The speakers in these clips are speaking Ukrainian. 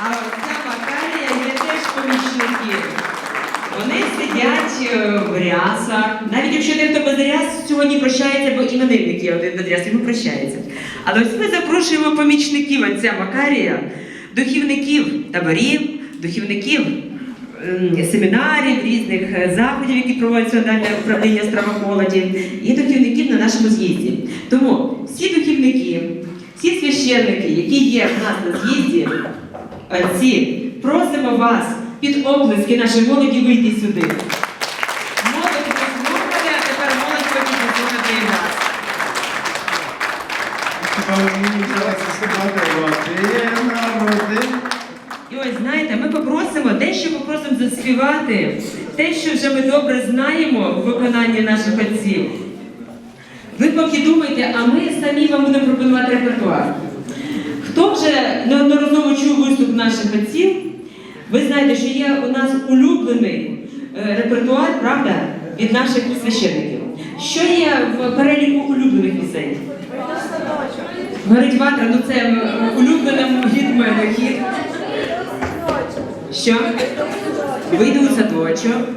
А оця Макарія є теж помічники. Вони сидять е, в рясах. Навіть якщо дехто без ряс сьогодні прощається, бо іменинники один без ряс, йому прощається. Але ось ми запрошуємо помічників отця Макарія, духівників таборів, духівників ем, семінарів, різних е, заходів, які проводить Центральне управління справах молоді, і духівників на нашому з'їзді. Тому всі духівники, всі священники, які є в нас на з'їзді, отці, просимо вас під оплески нашої молоді вийти сюди. Молодь послухали, а тепер молодь хоче послухати і народи? І ось знаєте, ми попросимо дещо попросимо заспівати те, що вже ми добре знаємо в виконанні наших отців. Ви поки думайте, а ми самі вам будемо пропонувати репертуар. Хто вже неодноразово чув виступ наших отців, ви знаєте, що є у нас улюблений е, репертуар, правда, від наших священників. Що є в переліку улюблених пісень? Горить ватра, ну це е, улюблена від мене хід. Що? Вийду у садочок.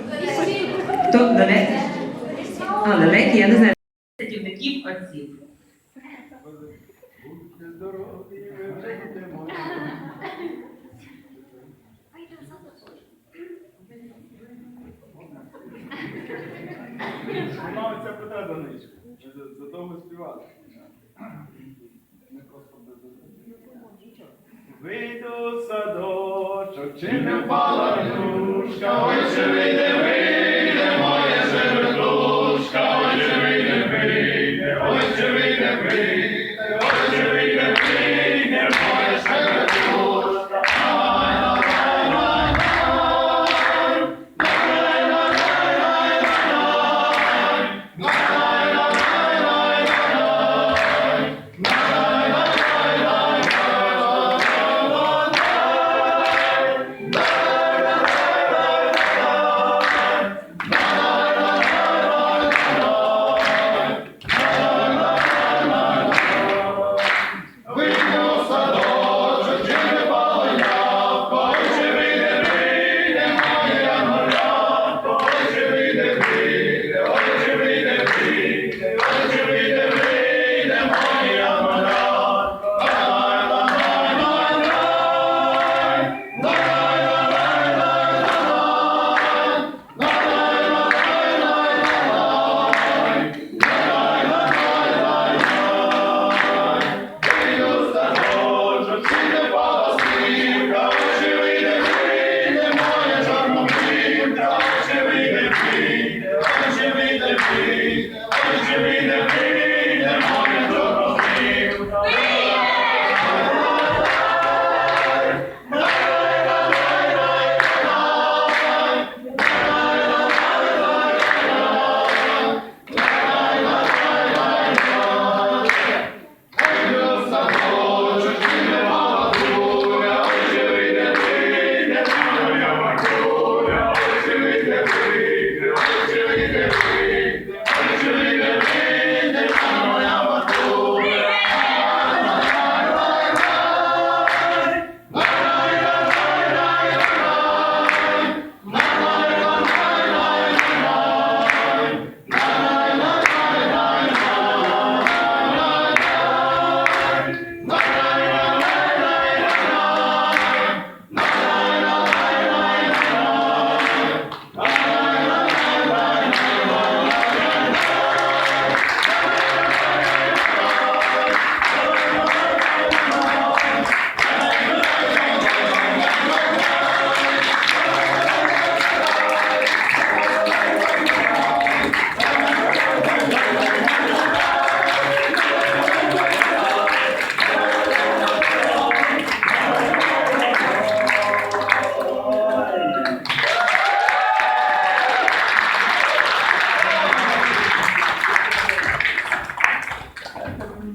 Хто далеко? А, далекі, я не знаю. Садівників отців. Будьте здорові, ми вже йдемо. А йдемо за тобою. Вона оця пита донечка. Задовго. Ми просто Вийду садочок, чи не впала грушка, ой, чи вийде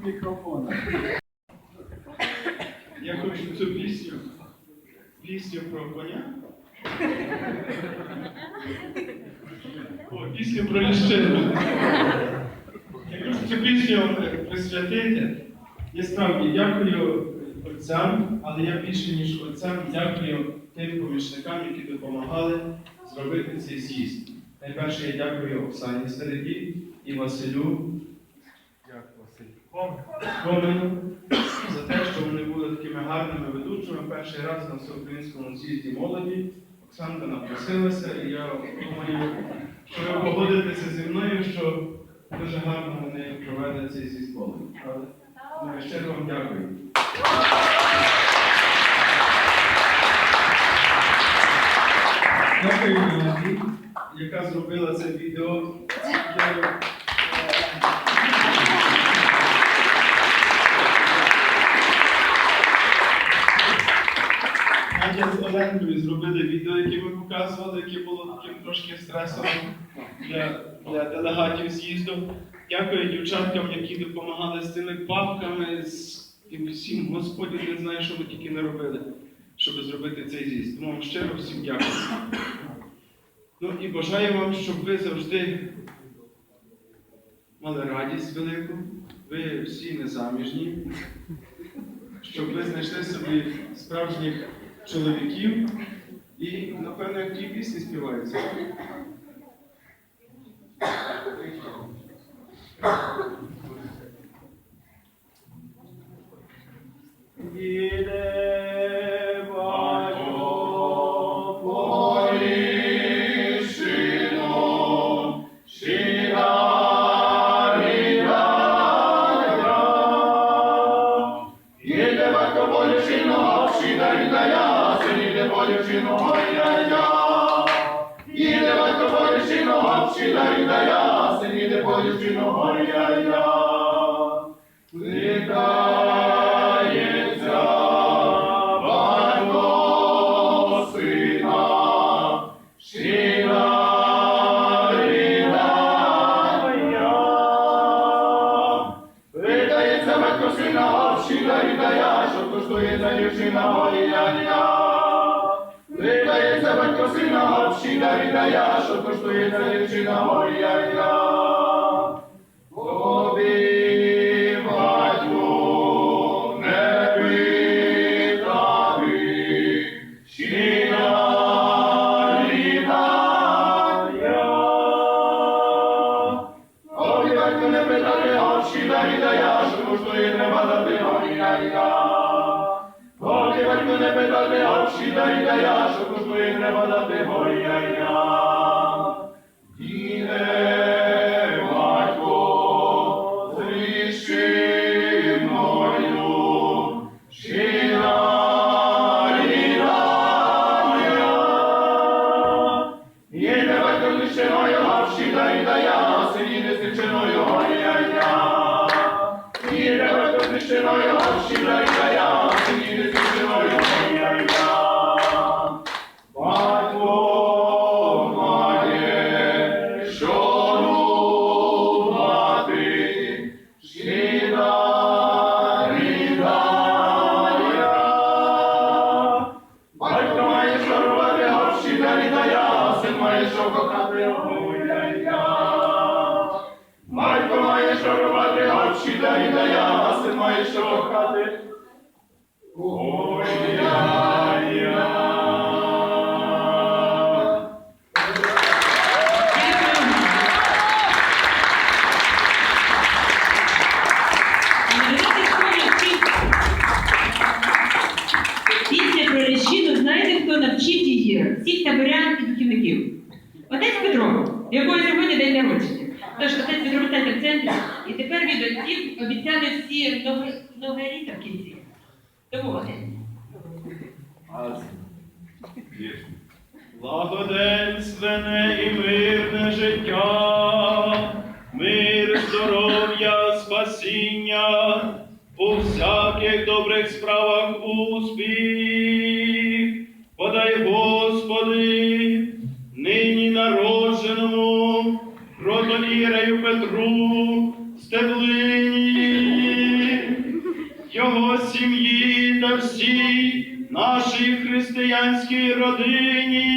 Мікрофон. Я хочу цю пісню, пісню про коня. О, пісню про ліщину. Я хочу цю пісню присвятити. І справді дякую отцям, але я більше ніж отцям дякую тим помічникам, які допомагали зробити цей з'їзд. Найперше я дякую Оксані Середі і Василю. Комену за те, що вони були такими гарними ведучими. Перший раз на всеукраїнському з'їзді молоді. Оксанка напросилася, і я думаю, що ви погодитеся зі мною, що дуже гарно вони провели цей з'їзд молоді. Але щиро вам дякую. Дякую яка зробила це відео. Я- з Оленкою зробили відео, яке ми показували, яке було таким трошки стресовим для, для делегатів з'їзду. Дякую дівчаткам, які допомагали з цими папками, з тим всім. Господи, не знаю, що ви тільки не робили, щоб зробити цей з'їзд. Тому вам щиро всім дякую. Ну і бажаю вам, щоб ви завжди мали радість велику, ви всі незаміжні, щоб ви знайшли собі справжніх чоловіків і, напевно, як ті пісні співаються. Полівчино, шіда віддая, син іде ой-я-я. Кликається батько сина, шіда віддая. Видається батько сина, що коштує дівчина ой-я-я. Сина, община віддая, що коштує за дівчина ой-я-я. Кохати, ой-я-я. дай має я, робити, гроші далі дая, син має що кохати, Отець. Благоденственне і мирне життя, мир, здоров'я, спасіння, у всяких добрих справах успіх. Подай, Господи, нині народженому, протоірею Петру, стеблині, його сім'ї всій нашій християнській родині.